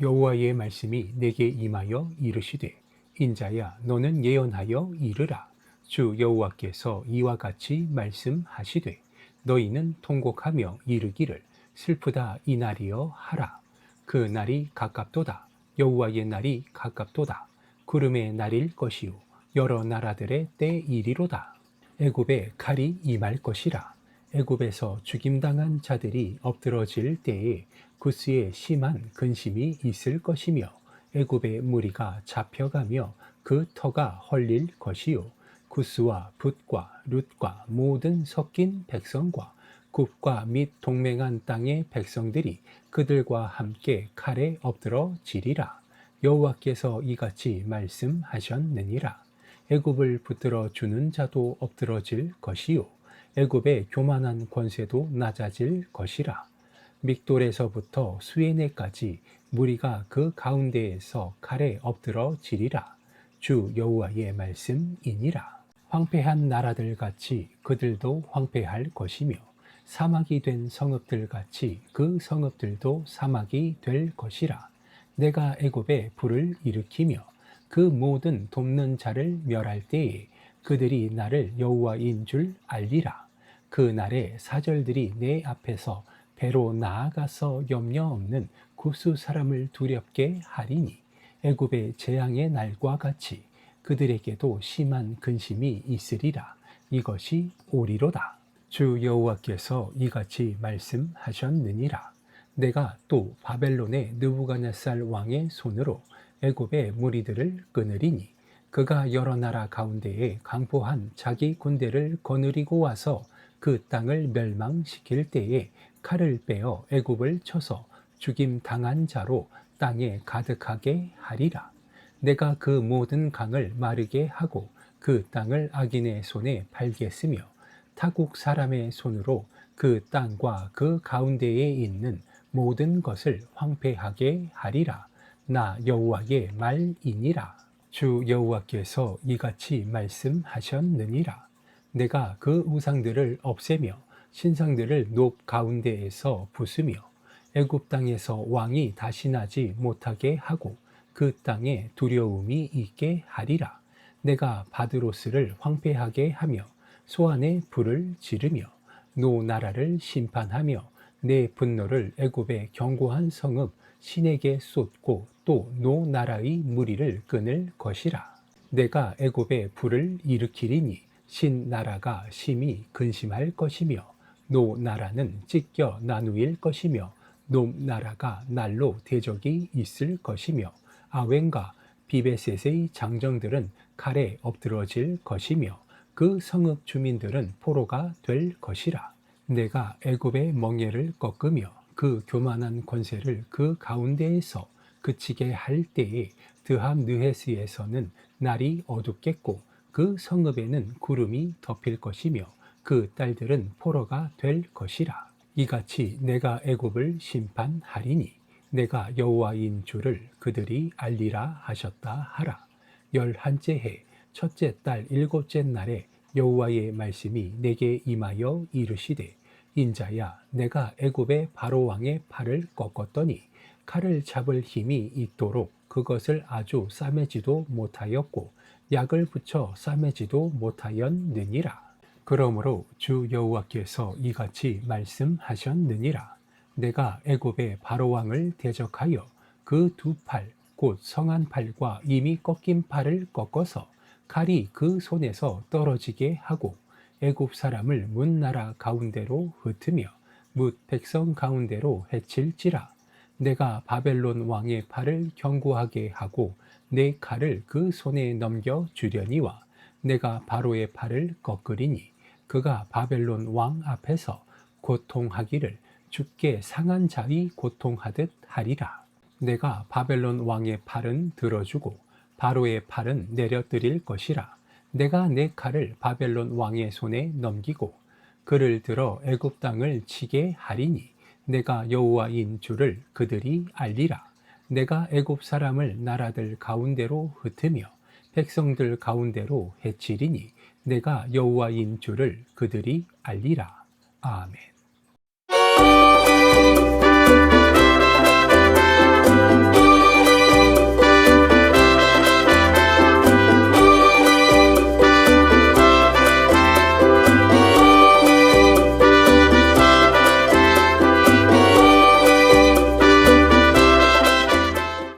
여호와의 말씀이 내게 임하여 이르시되 인자야 너는 예언하여 이르라. 주 여호와께서 이와 같이 말씀하시되 너희는 통곡하며 이르기를 슬프다 이 날이여 하라. 그 날이 가깝도다. 여호와의 날이 가깝도다. 구름의 날일 것이요. 여러 나라들의 때이리로다. 애굽에 칼이 임할 것이라 애굽에서 죽임당한 자들이 엎드러질 때에 구스에 심한 근심이 있을 것이며 애굽의 무리가 잡혀가며 그 터가 헐릴 것이요. 구스와 붓과 룻과 모든 섞인 백성과 굽과 및 동맹한 땅의 백성들이 그들과 함께 칼에 엎드러 지리라. 여호와께서 이같이 말씀하셨느니라. 애굽을 붙들어 주는 자도 엎드러질 것이요 애굽의 교만한 권세도 낮아질 것이라. 믹돌에서부터 수에네까지 무리가 그 가운데에서 칼에 엎드러 지리라. 주 여호와의 말씀이니라. 황폐한 나라들 같이 그들도 황폐할 것이며 사막이 된 성읍들 같이 그 성읍들도 사막이 될 것이라. 내가 애굽에 불을 일으키며 그 모든 돕는 자를 멸할 때에 그들이 나를 여호와인 줄 알리라. 그 날에 사절들이 내 앞에서 배로 나아가서 염려 없는 구수 사람을 두렵게 하리니 애굽의 재앙의 날과 같이 그들에게도 심한 근심이 있으리라. 이것이 오리로다. 주 여호와께서 이같이 말씀하셨느니라. 내가 또 바벨론의 느부갓네살 왕의 손으로 애굽의 무리들을 끊으리니 그가 여러 나라 가운데에 강포한 자기 군대를 거느리고 와서 그 땅을 멸망시킬 때에 칼을 빼어 애굽을 쳐서 죽임 당한 자로 땅에 가득하게 하리라. 내가 그 모든 강을 마르게 하고 그 땅을 악인의 손에 팔겠으며 타국 사람의 손으로 그 땅과 그 가운데에 있는 모든 것을 황폐하게 하리라. 나 여호와의 말이니라. 주 여호와께서 이같이 말씀하셨느니라. 내가 그 우상들을 없애며 신상들을 높 가운데에서 부수며 애굽 땅에서 왕이 다시 나지 못하게 하고 그 땅에 두려움이 있게 하리라. 내가 바드로스를 황폐하게 하며 소안에 불을 지르며 노 나라를 심판하며 내 분노를 애굽의 견고한 성읍 신에게 쏟고 또 노 나라의 무리를 끊을 것이라. 내가 애굽에 불을 일으키리니 신 나라가 심히 근심할 것이며 노 나라는 찢겨 나누일 것이며 놈 나라가 날로 대적이 있을 것이며 아웬과 비베셋의 장정들은 칼에 엎드러질 것이며 그 성읍 주민들은 포로가 될 것이라 내가 애굽의 멍에를 꺾으며 그 교만한 권세를 그 가운데에서 그치게 할 때에 드함 느헤스에서는 날이 어둡겠고 그 성읍에는 구름이 덮일 것이며 그 딸들은 포로가 될 것이라. 이같이 내가 애굽을 심판하리니 내가 여호와인 줄을 그들이 알리라 하셨다 하라. 열한째 해 첫째 달 일곱째 날에 여호와의 말씀이 내게 임하여 이르시되 인자야 내가 애굽의 바로 왕의 팔을 꺾었더니 칼을 잡을 힘이 있도록 그것을 아주 싸매지도 못하였고 약을 붙여 싸매지도 못하였느니라. 그러므로 주 여호와께서 이같이 말씀하셨느니라. 내가 애굽의 바로 왕을 대적하여 그 두 팔 곧 성한 팔과 이미 꺾인 팔을 꺾어서 칼이 그 손에서 떨어지게 하고 애굽 사람을 문 나라 가운데로 흩으며 뭇 백성 가운데로 해칠지라 내가 바벨론 왕의 팔을 견고하게 하고 내 칼을 그 손에 넘겨 주려니와 내가 바로의 팔을 꺾으리니 그가 바벨론 왕 앞에서 고통하기를 죽게 상한 자의 고통하듯 하리라. 내가 바벨론 왕의 팔은 들어주고 바로의 팔은 내려드릴 것이라. 내가 내 칼을 바벨론 왕의 손에 넘기고 그를 들어 애굽 땅을 치게 하리니 내가 여호와인 줄을 그들이 알리라. 내가 애굽 사람을 나라들 가운데로 흩으며 백성들 가운데로 해치리니 내가 여호와인 줄을 그들이 알리라. 아멘.